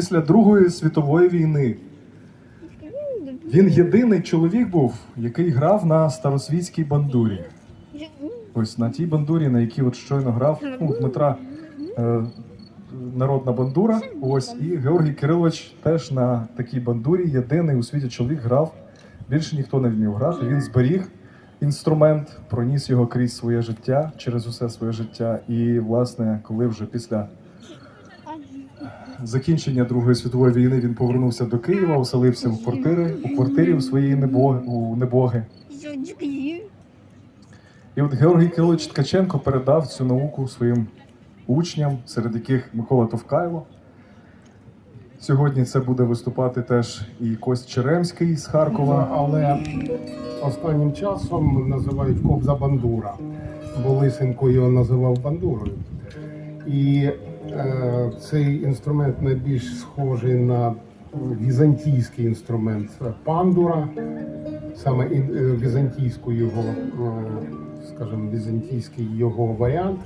після Другої світової війни він єдиний чоловік був, який грав на старосвітській бандурі. Ось на тій бандурі, на якій от щойно грав ну, Дмитра е, народна бандура. Ось і Георгій Кирилович теж на такій бандурі. Єдиний у світі чоловік грав. Більше ніхто не вмів грати. Він зберіг інструмент, проніс його крізь своє життя, через усе своє життя. І, власне, коли вже після закінчення Другої світової війни він повернувся до Києва, оселився в квартири, у квартирі у своєї небоги, у небоги. І от Георгій Кирилович Ткаченко передав цю науку своїм учням, серед яких Микола Товкайло. Сьогодні це буде виступати теж і Кость Черемський з Харкова. але останнім часом називають Кобза Бандура, бо Лисенко його називав бандурою. І цей інструмент найбільш схожий на візантійський інструмент пандура, саме е, візантійську його, е, скажімо, візантійський його варіант.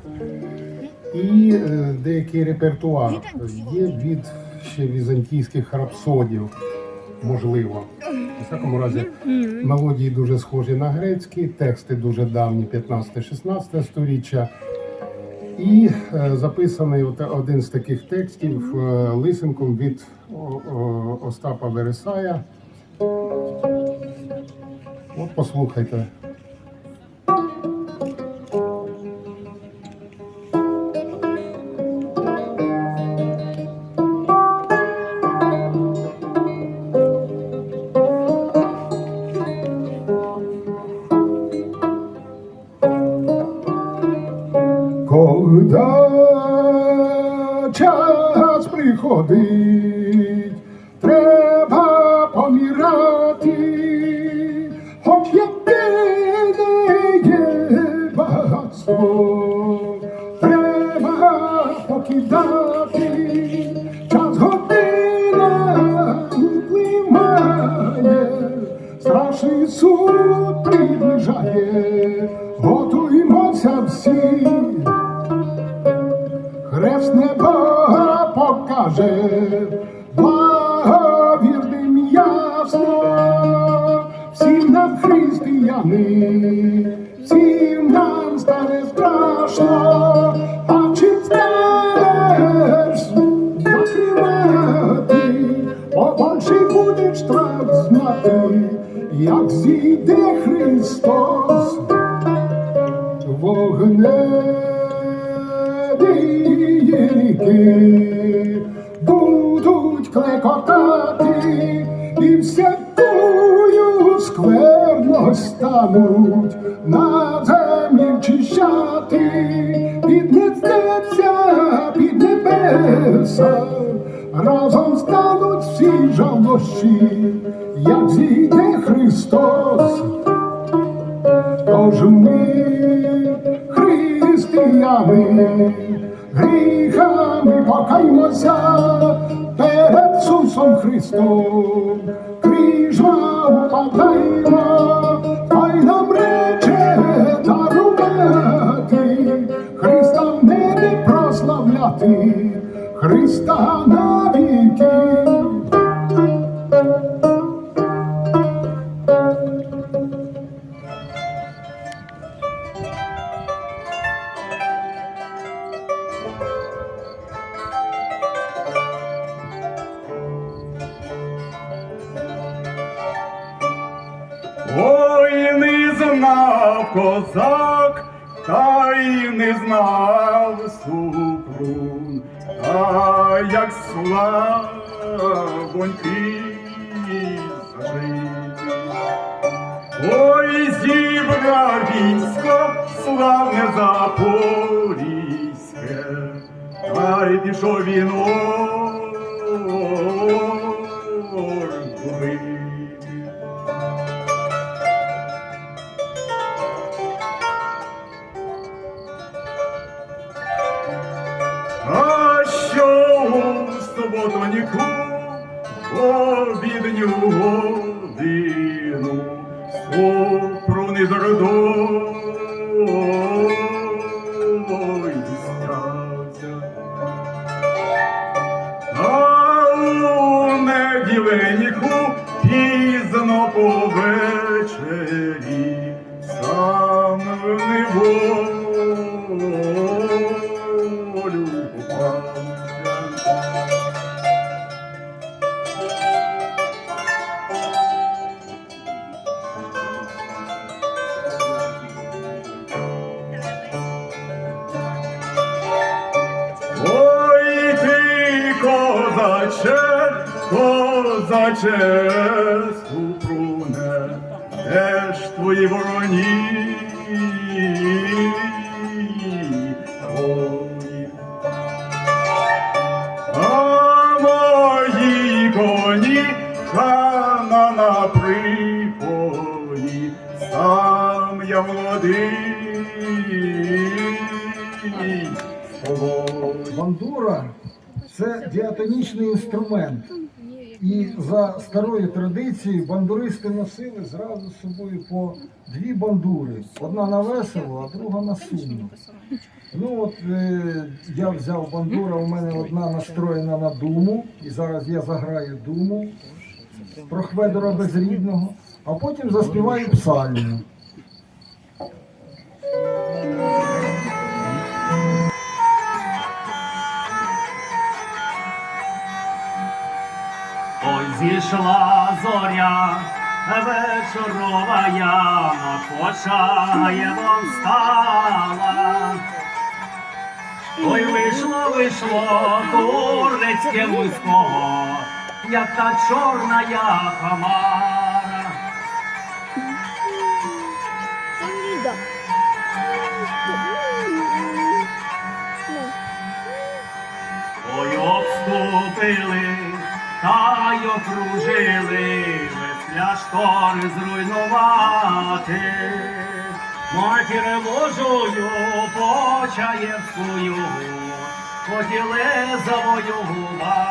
І е, деякий репертуар є від ще візантійських рапсодів, можливо. У всякому разі, мелодії дуже схожі на грецькі, тексти дуже давні, 15-16 сторіччя. І е, записаний один з таких текстів е, лисенком від Остапа Вересая. От послухайте. Час приходить, треба помирати, хоч яке не є багатство, треба покидати, час година впливає, страшний суд приближає, готуємося всі. Хрест небо покаже, благовірним ясно, всім нам християни, всім нам стане страшно, а чим станеш закривати, побольше будеш страх знати, як зійде Христос вогневі будуть клекотати і всякою скверно стануть на землі вчищати, піднесеться під небеса, разом стануть всі жалощі, як зійде Христос. Тож ми, християни, гріхами покаймося перед Сусом Христом, кріжма упадаймо, хай нам рече дарувати, Христа в небі прославляти, Христа навіки. Козак, та й не знав супрун, а як славоньки зажити. Ой, зібрав військо, славне запорізьке, та й пішов він супруни зародой козаче, козаче, супруне, де ж твої вороні? А мої на припоні, сам я молодий. Бандура це діатонічний інструмент. І за старою традицією бандуристи носили зразу з собою по дві бандури. Одна на весело, а друга на сумно. Ну от е, я взяв бандура, у мене одна настроєна на думу, і зараз я заграю думу про Хведора Безрідного, а потім заспіваю псальму. Зійшла зоря, вечорова яма, почаєвом стала. Ой, вийшло, вийшло турецьке вузько, як та чорна я хамара. Ой, обступили, та й окружили, штори зруйнувати. Матір Божою почаєвською хотіли завоювати.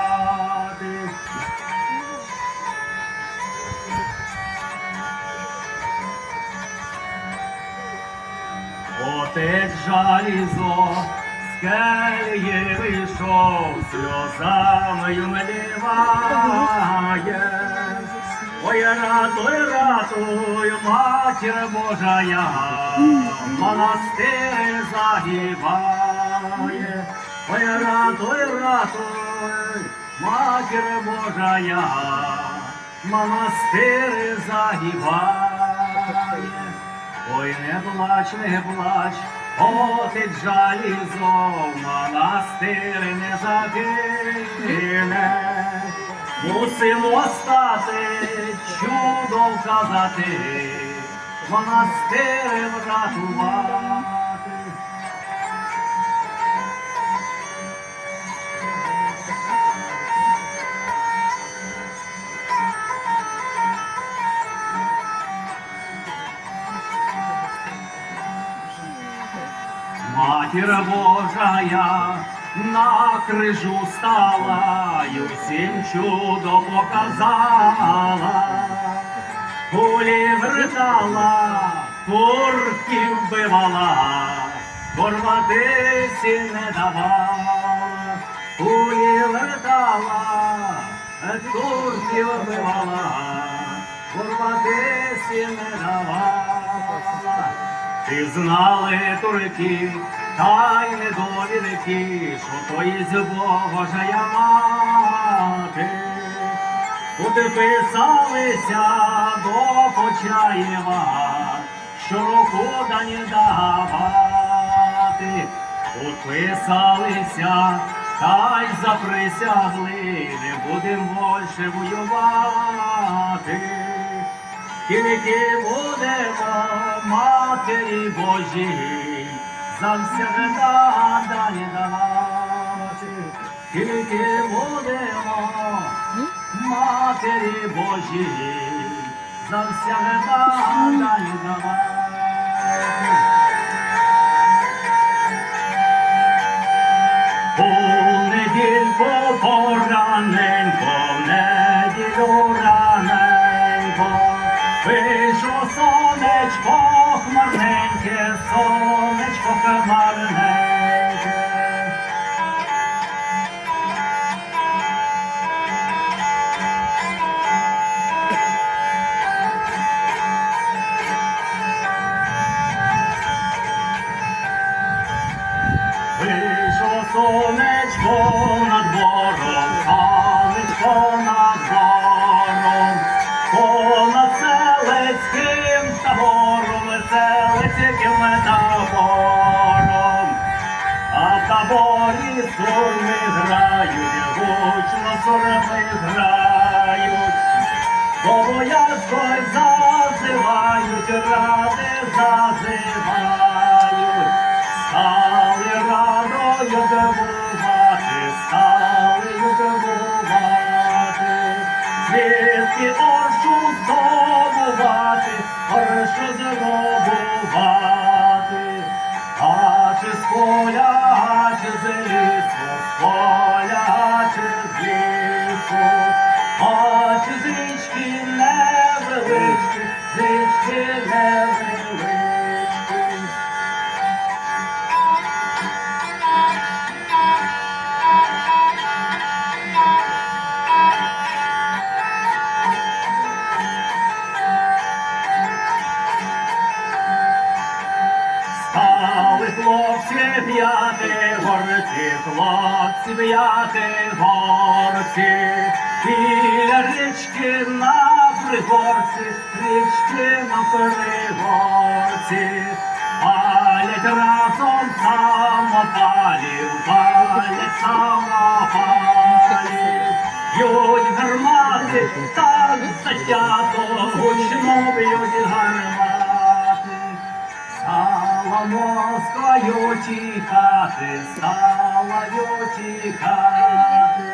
Отець жалізо келії вийшов, сльозами мливає. Ой, ратуй, ратуй, матір Божая, монастир загибає. Ой, ратуй, ратуй, матір Божая, монастир загибає. Ой, не плач, не плач, отець жалізо, монастир не загине. Мусимо стати, чудо вказати, монастир врятувати. Матір Божая на крижу стала й усім чудо показала, кулі вертала, турків вбивала, порватися не давала, кулі вертала, турків вбивала, порватися не давала. Ти знали турки, та й недовірки, що то із Божая мати. Куди писалися до Почаєва, що року дані давати. Підписалися, та й заприсягли, не будем більше воювати. Тільки будемо матері давати. Тільки будемо матері Божій, завсягда далі давати. У недільку пораненько, неділю раненько, вийшло сонечко хмарненьке, сонечко सुख मन है Słoneczko гучно грають, бо Обов'язково зазивають, ради зазивають. На пригорці, палять разом самопалів, палять самопалів, б'ють гармати, так затято, гучно б'ють гармати. Стала Москвою тікати, стала тікати,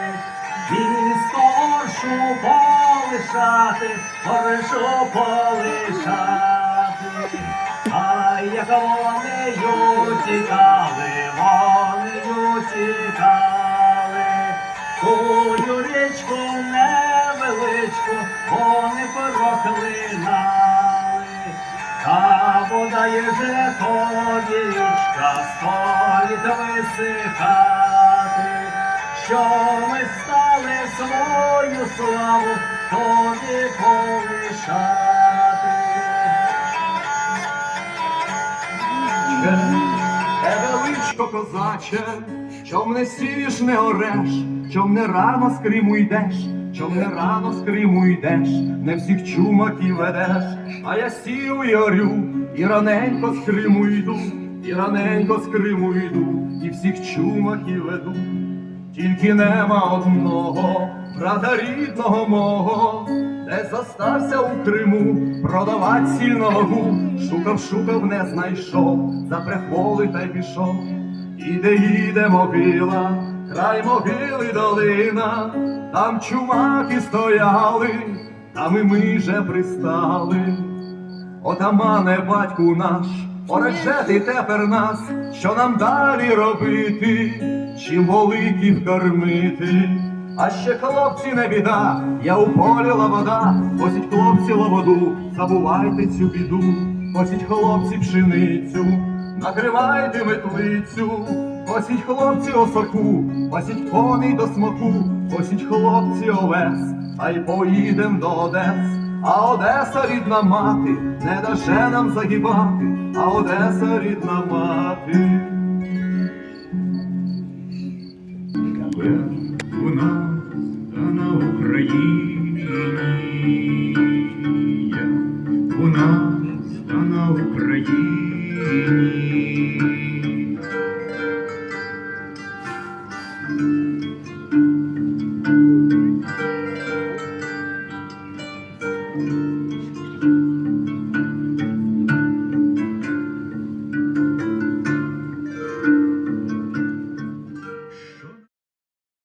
місто Оршу полишати, Оршу полишати. А як вони тікали, тую річку невеличку, вони проклинали. Та вода є же тоді стоїть висихати, що ми стали свою славу тобі полишати. Козаче, чом не сієш, не ореш, чом не рано з Криму йдеш, чом не рано з Криму йдеш, не всіх чумаків ведеш, а я сію і орю, і раненько з Криму йду, і раненько з Криму йду, і всіх чумаків веду. Тільки нема одного брата рідного мого, де зостався у Криму продавать сільного гу. Шукав, шукав, не знайшов, за прихволи та й пішов. Іде, їде могила, край могили долина, там чумаки стояли, там і ми же пристали. Отамане, батьку наш, поречети тепер нас, що нам далі робити, чим воликів кормити. А ще хлопці не біда, я у полі лобода, Косіть хлопці лободу, забувайте цю біду, Косіть хлопці пшеницю, накривайте метлицю, Косіть хлопці осоку, пасіть коней до смоку, Косіть хлопці овес, а й поїдем до Одес. А Одеса рідна мати, не даше нам загибати, а Одеса рідна мати. у